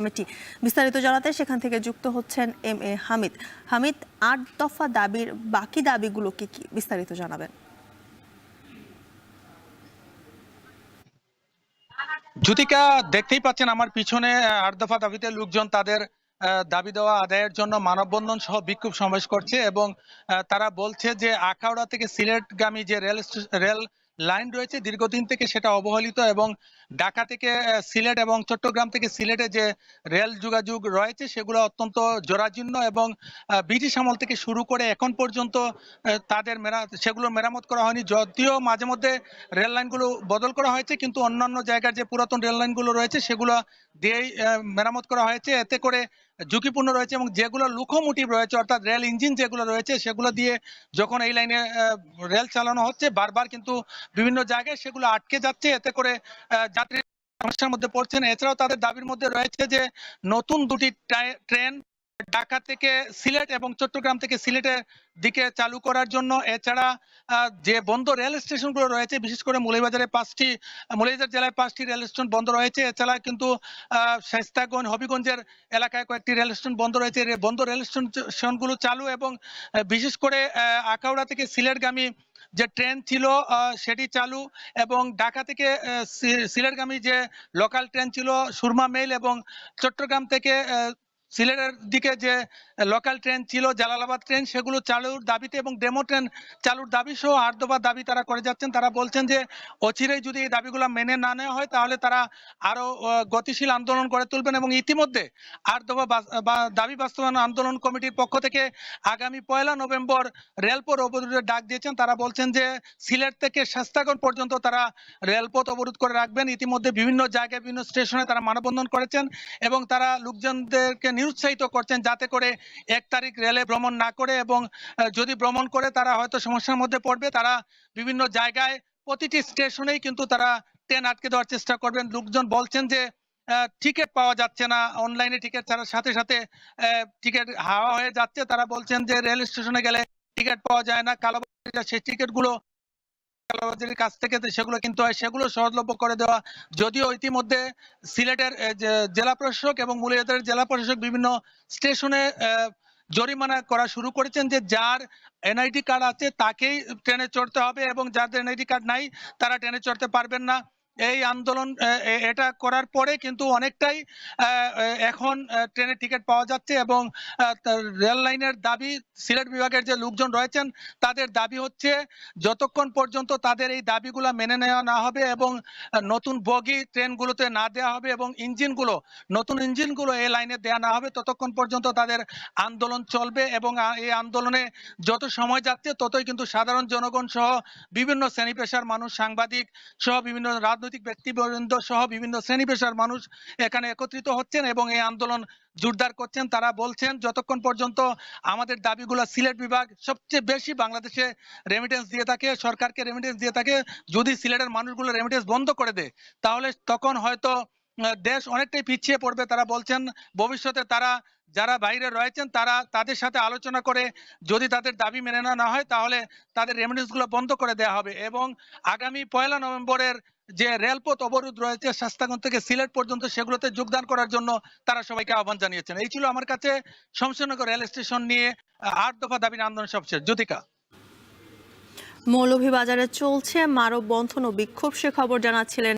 Committee. বিস্তারিত জানাতে সেখান থেকে যুক্ত হচ্ছেন এম এ হামিদ। হামিদ, আট দফা দাবির বাকি দাবিগুলো কি কি? বিস্তারিত জানাবেন। জ্যোতিকা, দেখতেই পাচ্ছেন আমার পিছনে আট দফা দাবিতে লোকজন তাদের দাবি দেওয়া, আদায়ের জন্য মানববন্ধন সহ বিক্ষোভ সমাবেশ করছে এবং তারা বলছে যে আখাউড়া থেকে সিলেটগামী যে রেল রেল লাইন রয়েছে দীর্ঘদিন থেকে সেটা অবহেলিত এবং ঢাকা থেকে সিলেট এবং চট্টগ্রাম থেকে সিলেটে যে রেল যোগাযোগ রয়েছে সেগুলো অত্যন্ত জরাজীর্ণ এবং ব্রিটিশ আমল থেকে শুরু করে এখন পর্যন্ত তাদের মেরা সেগুলো মেরামত করা হয়নি। যদিও মাঝে মধ্যে রেল লাইনগুলো বদল করা হয়েছে কিন্তু অন্যান্য জায়গার যে পুরাতন রেল লাইনগুলো রয়েছে সেগুলো দিয়েই মেরামত করা হয়েছে। এতে করে ঝুঁকিপূর্ণ রয়েছে এবং যেগুলো লোকোমোটিভ রয়েছে, অর্থাৎ রেল ইঞ্জিন যেগুলো রয়েছে, সেগুলো দিয়ে যখন এই লাইনে রেল চালানো হচ্ছে, বারবার কিন্তু বিভিন্ন জায়গায় সেগুলো আটকে যাচ্ছে। এতে করে যাত্রী সমস্যার মধ্যে পড়ছেন। এছাড়াও তাদের দাবির মধ্যে রয়েছে যে, নতুন দুটি ট্রেন ঢাকা থেকে সিলেট এবং চট্টগ্রাম থেকে সিলেটের দিকে চালু করার জন্য। এছাড়া যে বন্ধ রেল স্টেশনগুলো রয়েছে বিশেষ করে মৌলভীবাজারে পাঁচটি মৌলভীবাজার জেলায় পাঁচটি রেল স্টেশন বন্ধ রয়েছে। এছাড়া কিন্তু আহ, শায়েস্তাগঞ্জ হবিগঞ্জের এলাকায় কয়েকটি রেল স্টেশন বন্ধ রয়েছে। বন্ধ রেল স্টেশনগুলো চালু এবং বিশেষ করে আহ, আখাউড়া থেকে সিলেটগামী যে ট্রেন ছিল সেটি চালু এবং ঢাকা থেকে সিলেটগামী যে লোকাল ট্রেন ছিল সুরমা মেল এবং চট্টগ্রাম থেকে সিলেটের দিকে যে লোকাল ট্রেন ছিল, জালালাবাদ ট্রেন সেগুলো চালুর দাবিতে এবং ডেমো ট্রেন চালুর দাবি সহ আট দফা দাবি তারা করে যাচ্ছেন। তারা বলছেন যে, অচিরেই যদি এই দাবিগুলো মেনে না নেওয়া হয়, তাহলে তারা আরও গতিশীল আন্দোলন গড়ে তুলবেন এবং ইতিমধ্যে আট দফা দাবি বাস্তবায়ন আন্দোলন কমিটির পক্ষ থেকে আগামী পয়লা নভেম্বর রেলপথ অবরোধের ডাক দিয়েছেন। তারা বলছেন যে, সিলেট থেকে শাস্তাগঞ্জ পর্যন্ত তারা রেলপথ অবরোধ করে রাখবেন। ইতিমধ্যে বিভিন্ন জায়গায়, বিভিন্ন স্টেশনে তারা মানববন্ধন করেছেন এবং তারা লোকজনদেরকে নিরুৎসাহিত করছেন যাতে করে এক তারিখ রেলে ভ্রমণ না করে এবং যদি ভ্রমণ করে তারা হয়তো সমস্যার মধ্যে পড়বে। তারা বিভিন্ন জায়গায় প্রতিটি স্টেশনেই কিন্তু তারা ট্রেন আটকে দেওয়ার চেষ্টা করবেন। লোকজন বলছেন যে টিকিট পাওয়া যাচ্ছে না। অনলাইনে টিকিট ছাড়ার সাথে সাথে টিকিট হাওয়া হয়ে যাচ্ছে। তারা বলছেন যে, রেল স্টেশনে গেলে টিকিট পাওয়া যায় না। কালোবাজারিরা সেই টিকিটগুলো কালোবাজারির কাছ থেকে সেগুলো কিন্তু হয়, সেগুলো সহজলভ্য করে দেওয়া। যদিও ইতিমধ্যে সিলেটের জেলা প্রশাসক এবং মুলিয়াদের জেলা প্রশাসক বিভিন্ন স্টেশনে জরিমানা করা শুরু করেছেন যে যার এনআইডি কার্ড আছে তাকেই ট্রেনে চড়তে হবে এবং যাদের এনআইডি কার্ড নাই, তারা ট্রেনে চড়তে পারবেন না। এই আন্দোলন এটা করার পরে কিন্তু অনেকটাই এখন ট্রেনের টিকিট পাওয়া যাচ্ছে এবং রেল লাইনের দাবি, সিলেট বিভাগের যে লোকজন রয়েছেন, তাদের দাবি হচ্ছে যতক্ষণ পর্যন্ত তাদের এই দাবিগুলো মেনে নেওয়া না হবে এবং নতুন বগি ট্রেনগুলোতে না দেওয়া হবে এবং ইঞ্জিনগুলো, নতুন ইঞ্জিনগুলো এই লাইনে দেওয়া না হবে, ততক্ষণ পর্যন্ত তাদের আন্দোলন চলবে এবং এই আন্দোলনে যত সময় যাচ্ছে, ততই কিন্তু সাধারণ জনগণ সহ বিভিন্ন শ্রেণি পেশার মানুষ, সাংবাদিক সহ বিভিন্ন রাজনৈতিক ব্যক্তিবৃন্দ সহ বিভিন্ন শ্রেণি পেশার মানুষ এখানে একত্রিত হচ্ছেন এবং এই আন্দোলন জোরদার করছেন। তারা বলছেন, যতক্ষণ পর্যন্ত আমাদের দাবিগুলো সিলেট বিভাগ সবচেয়ে বেশি বাংলাদেশে রেমিটেন্স দিয়ে থাকে, সরকারকে রেমিটেন্স দিয়ে থাকে, যদি সিলেটের মানুষগুলো রেমিটেন্স বন্ধ করে দেয়, তাহলে তখন হয়তো দেশ অনেকটাই পিছিয়ে পড়বে। তারা বলছেন, ভবিষ্যতে তারা যারা বাইরে রয়েছেন, তারা তাদের সাথে আলোচনা করে যদি তাদের দাবি মেনে না হয়, তাহলে তাদের রেমিটেন্সগুলো বন্ধ করে দেওয়া হবে। এবং আগামী পয়লা নভেম্বরের যে রেলপথ অবরোধ রয়েছে শাস্তাগঞ্জ থেকে সিলেট পর্যন্ত সেগুলোতে যোগদান করার জন্য তারা সবাইকে আহ্বান জানিয়েছেন। এই ছিল আমার কাছে শমশেরনগর রেল স্টেশন নিয়ে আট দফা দাবি আন্দোলন সবশেষ। জ্যোতিকা। মৌলভীবাজারে চলছে মানববন্ধন ও বিক্ষোভ, সে খবর জানাচ্ছিলেন